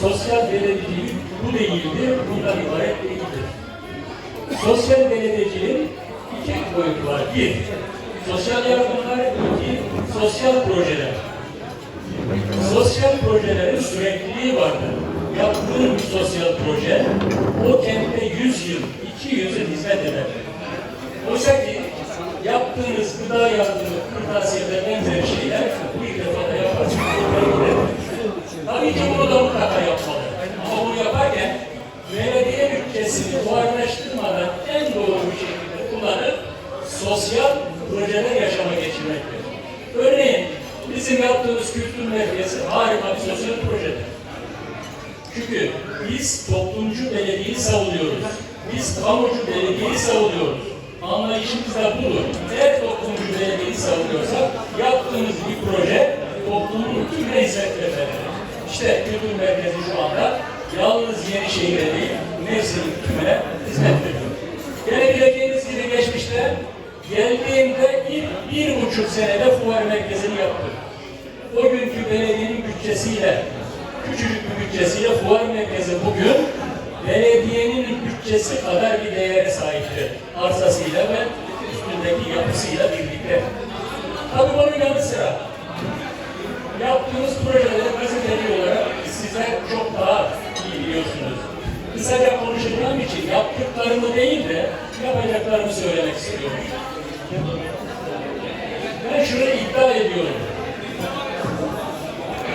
sosyal belediyecilik bu değildir, bundan ibaret değildir. Sosyal belediyeciliğin iki boyutu var. Bir, sosyal yardımlar, iki, sosyal projeler. Sosyal projelerin sürekliliği vardır. Yaptığın bir sosyal proje, o kentte 100 yıl, 200 yıl hizmet eder. Oysa ki yaptığınız gıda yardımı, kırtasiye ve benzeri şeyler bir defa da yaparsınız. Tabii ki bunu da mutlaka yapmalı. Ama bunu yaparken belediye bütçesini buharlaştırmadan en doğru bir şekilde kullanıp sosyal projeler yaşama geçirmektir. Örneğin bizim yaptığımız kültür merkezi harika bir sosyal projedir. Çünkü biz toplumcu belediyeyi savunuyoruz. Biz kamucu belediyeyi savunuyoruz. Anlayışımız da budur. Eğer toplumcu belediyeyi savunuyorsak yaptığımız bir proje toplumun tümüne hizmet eder. İşte kültür merkezi şu anda yalnız Yenişehir'e değil, Mersin'in tümüne hizmet veriyor. Gelebileceğiniz gibi geçmişte geldiğimde ilk bir buçuk senede fuar merkezini yaptık. O günkü belediyenin bütçesiyle, küçücük bir bütçesiyle fuar merkezi bugün belediyenin bütçesi kadar bir değere sahiptir. Arsasıyla ve üstündeki yapısıyla birlikte. Kısaca konuşacağım için yaptıklarımı değil de yapacaklarımı söylemek istiyorum. Ben şunu iddia ediyorum.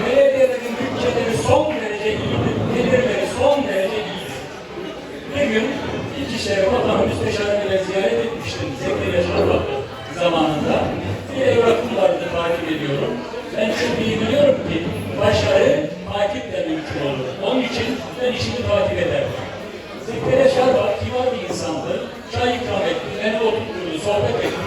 Belediyelerin bütçeleri son derece iyidir. Gelirleri son derece iyidir. Bir gün İçişleri Bakanı Müsteşarı'nı ziyaret etmiştim. Zekeriya Şarbat zamanında. Bir evrakım vardı takip ediyorum. Ben çok iyi biliyorum ki başarı takiple mümkün olur. Onun için ben işimi takip ederim. Zekeriya Şarbat kibar bir insandı. Çay ikram etti, beni oturtturdu, sohbet etti.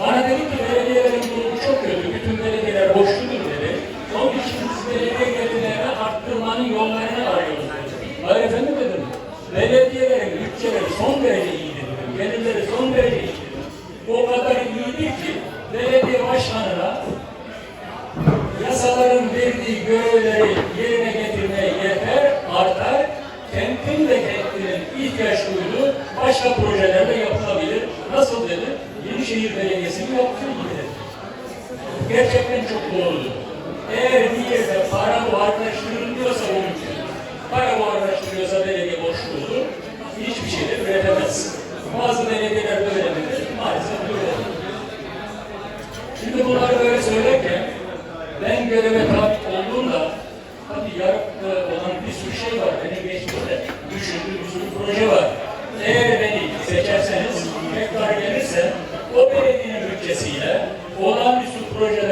Bana dedi ki belediyelerin durumu çok kötü, bütün belediyeler boşludur dedi. Onun için biz belediye gelirlerini arttırmanın yollarını arıyoruz dedi. Hayır efendim dedim, belediyelerin bütçeleri son derece iyidir gelirleri son derece iyidir. O kadar iyidir ki belediye başkanına yasaların verdiği görevleri yerine getirmeye yeter, artar, kentin ve kentinin ihtiyaç duyduğu başka projelerle yapılabilir. Nasıl dedi? Yenişehir Belediyesi'nin yaptığı gibi dedi. Gerçekten çok doğrudur. Eğer bir yerde para buharlaştırılıyorsa o mümkün. Para buharlaştırıyorsa belediye boşluğudur. De üretemez. Bazı belediyeler böyle midir? Maalesef böyle. Şimdi bunları böyle söylerken ben göreve tabi olduğumda tabii yarıkta olan bir sürü şey var. Benim geçmişte düşündüğüm bir sürü proje var. Eğer beni seçerseniz, tekrar gelirse o belediyenin bütçesiyle olağanüstü projeler yaşama geçirinden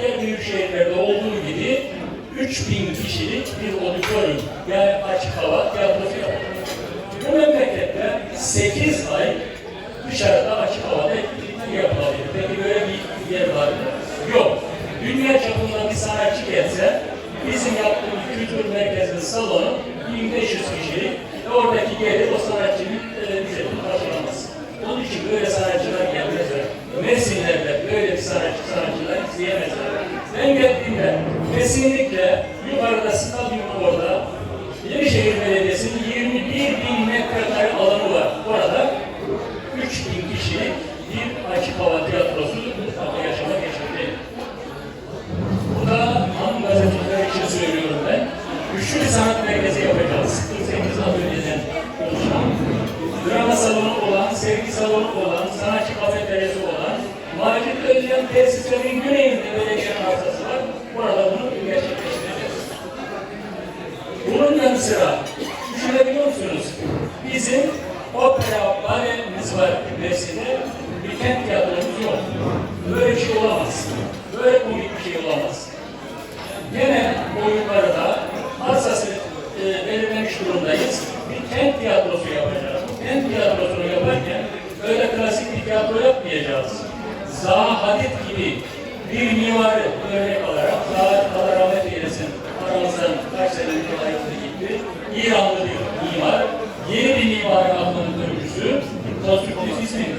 diğer büyük şehirlerde olduğu gibi 3000 kişilik bir auditorium yani açık hava tiyatrosu yapılıyor. Bu memlekette 8 ay dışarıda açık havada etkinlikler yapılabilir. Peki böyle bir yer var mı? Yok. Dünya çapında bir sanatçı gelse bizim yaptığımız kültür merkezinin salonu 1500 kişilik ve oradaki gelir o sanatçının e, ücretini karşılamaz. Onun için böyle sanatçılar gelmezler. Mersinler'de böyle bir sanatçı sanatçılar izleyemezler. Ben geldiğimde kesinlikle yukarıda stadyum orada Yenişehir Belediyesi'nin 21 bin metrekare alanı var. Orada 3 bin kişilik bir açık hava tiyatrosu mutlaka yaşama geçirdi. Bu da hanım gazeteciler için söylüyorum ben. Güçlü bir sanat merkezi yapacağız. 48 az önceden konuşan. Drama salonu olan, sevgi salonu olan, sanatçı kafeteryası olan, Macit Özcan tesislerinin güneyinde belediyenin arsası var. Burada bunu gerçekleştireceğiz. Bunun sıra düşünebiliyor musunuz? Bizim opera balemiz var Mersin'de. Bir kent tiyatromuz yok. Böyle şey olamaz. Böyle komik bir şey olamaz. Gene oyunlarda arsası e, belirlemiş durumdayız. Bir kent tiyatrosu yapacağız. Bu kent tiyatrosunu yaparken öyle klasik bir tiyatro yapmayacağız. Zaha Hadid gibi bir mimarı örnek alarak, Zaha Allah rahmet eylesin, aramızdan kaç senelik ayrıldı gitti. İranlı bir mimar, yeni bir mimarın aklının öncüsü konstrüktivizmin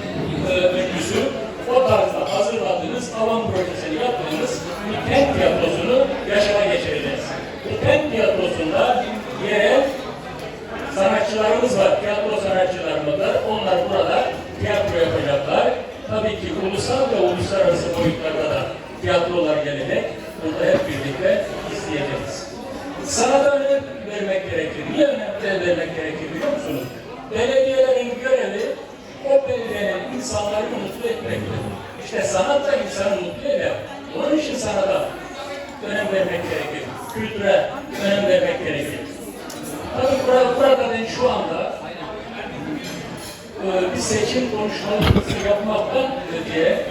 e, öncüsü o tarzda hazırladığınız alan projesini yaptığınız bir kent tiyatrosunu yaşama geçireceğiz. Bu kent tiyatrosunda yerel sanatçılarımız var, tiyatro sanatçılarımız. Onlar burada tiyatro yapacaklar. Tabii ki ulusal ve uluslararası boyutlarda da tiyatrolar gelecek. Burada hep birlikte izleyeceğiz. Sanata önem vermek gerekir. Niye önem vermek gerekir biliyor musunuz? Belediyelerin görevi o belediyenin insanları mutlu etmektir. İşte sanat da insanı mutlu eder. Onun için sanata önem vermek gerekir. Kültüre önem vermek gerekir. Tabii burada, burada ben şu anda e, bir seçim konuşması yapmaktan öteye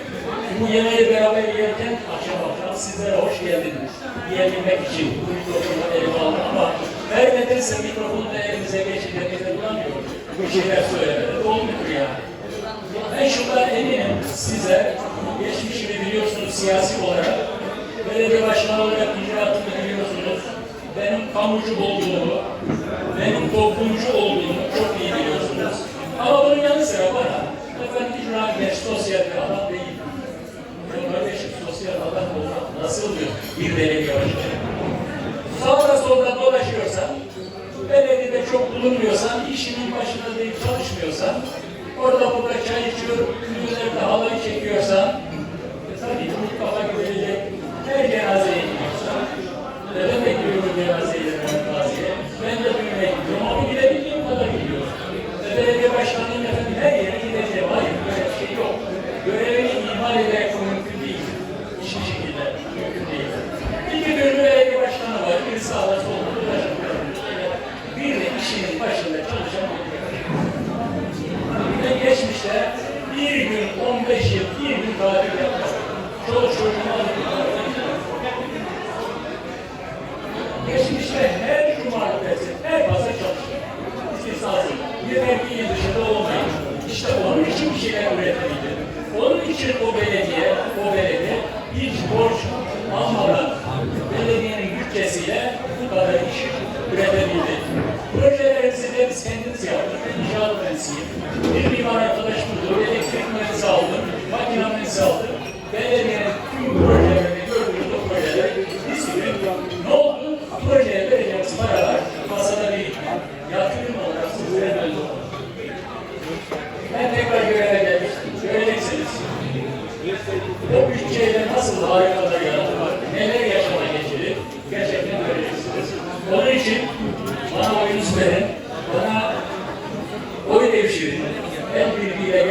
bu yemeği beraber yerken akşam sizlere hoş geldiniz diyebilmek için bu mikrofonu elime aldım ama her nedense mikrofonu da elimize geçince biz de duramıyoruz. Bir şeyler söylemede olmuyor yani. Ben şundan eminim size geçmişimi biliyorsunuz siyasi olarak belediye başkanı olarak icraatımı biliyorsunuz. Benim kamucu olduğumu, benim toplumcu olduğumu çok iyi biliyorsunuz. Ama bunun yanı sıra bana efendim icra geç sosyal bir adam değil. Ya kardeşim sosyal adam olmak nasıl diyor bir belediye başkanı? Sağda solda dolaşıyorsan, belediyede çok bulunmuyorsan, işinin başında değil çalışmıyorsan, orada burada çay içiyor, ünlülerde halay çekiyorsan, e tabii ki mutlaka gidilecek her cenazeye gidiyorsan, ve ben de gidiyorum cenazeye, cenazeye, ben de düğüne gidiyorum ama gidebildiğim kadar gidiyorum. Ve belediye başkanının efendim her yere gideceğim, hayır böyle bir şey yok. Görevini ihmal ederek bu mümkün değil. Hiçbir şekilde mümkün değil. İki bölümü belediye başkanı var, biri sağda solda dolaşıyor. Bir de işinin başında çalışan ve geçmişte bir gün 15 yıl, bir gün tatil yapmak. Çoluk çocuğunu alıp Geçmişte her cumartesi, her pazar çalışıyor. İstisnasız. Bir dışında olmayın. İşte onun için bir şeyler üretebildi. Onun için o belediye, o belediye hiç borç almadan belediyenin bütçesiyle bu kadar iş üretebildi. Projelerimizi de biz kendimiz yaptık. İnşaat mühendisiyim. Bir mimar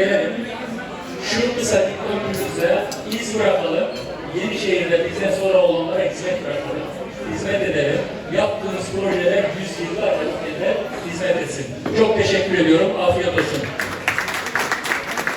gelelim. Şu kısa ömrümüzde iz bırakalım. Yenişehir'de bizden sonra olanlara hizmet bırakalım. Hizmet edelim. Yaptığınız projeler yüz yıllar hizmet etsin. Çok teşekkür ediyorum. Afiyet olsun.